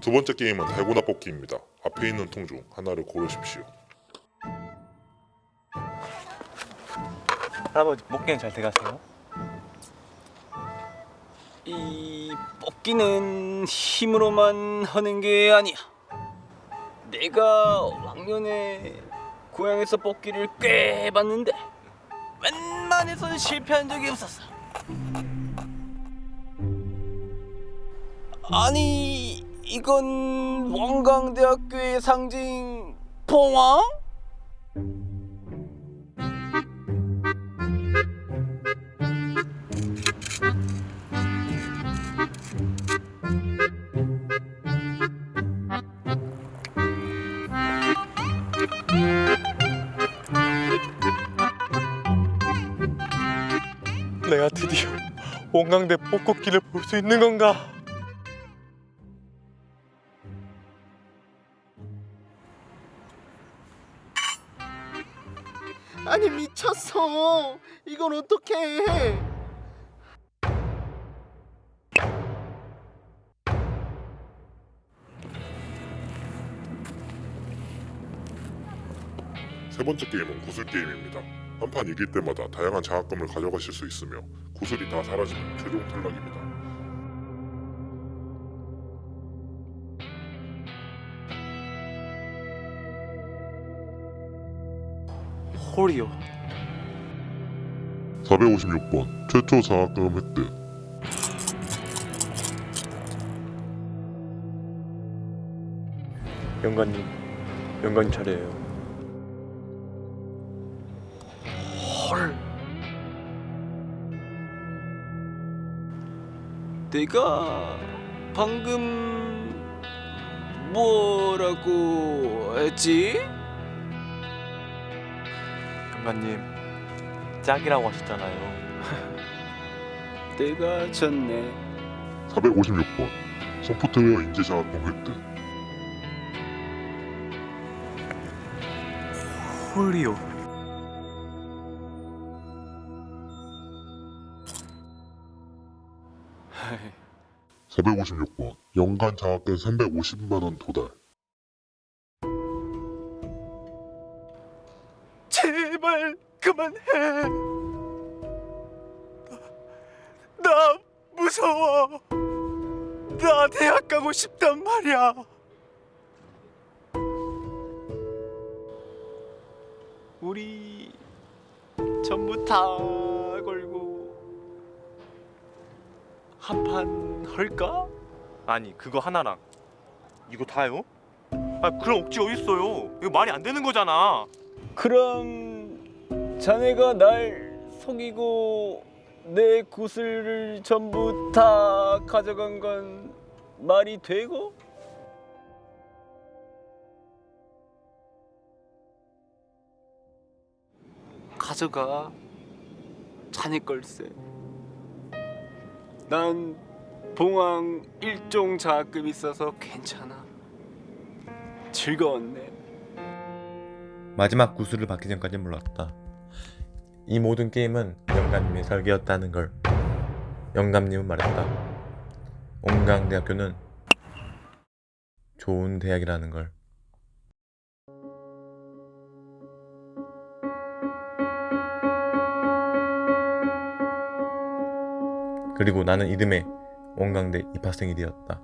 두 번째 게임은 달고나 뽑기입니다. 앞에 있는 통 중 하나를 고르십시오. 할아버지 뽑기는 잘 돼가세요? 이 뽑기는 힘으로만 하는 게 아니야. 내가 왕년에 고향에서 뽑기를 꽤 해봤는데 웬만해서는 실패한 적이 없었어. 아니 이건 원광대학교의 상징 봉황? 내가 드디어 원광대 뽑기를 볼수 있는 건가? 아니 미쳤어. 이건 어떻게 해? 세 번째 게임은 구슬 게임입니다. 한 판 이길 때마다 다양한 장학금을 가져가실 수 있으며 구슬이 다 사라지면 최종 탈락입니다. 홀이요. 456번 최초 장학금 획득 영관님, 영관 차례예요. 헐. 내가 방금 뭐라고 했지? 영관님, 짝이라고 하셨잖아요. 내가 졌네. 456번 소프트웨어 인재 장학금 획득 홀리오. 456번 연간 장학금 350만 원 도달 제발 그만해. 나, 나 무서워. 나 대학 가고 싶단 말이야. 우리 전부 다 한판 할까? 아니 그거 하나랑 이거 다요? 아 그럼 억지 어딨어요? 이거 말이 안 되는 거잖아. 그럼 자네가 날 속이고 내 구슬을 전부 다 가져간 건 말이 되고? 가져가 자네 걸세 난 봉황 일종 장학금 있어서 괜찮아 즐거웠네 마지막 구슬을 받기 전까지 몰랐다. 이 모든 게임은 영감님의 설계였다는 걸. 영감님은 말했다. 온강대학교는 좋은 대학이라는 걸. 그리고 나는 이듬해 온강대 입학생이 되었다.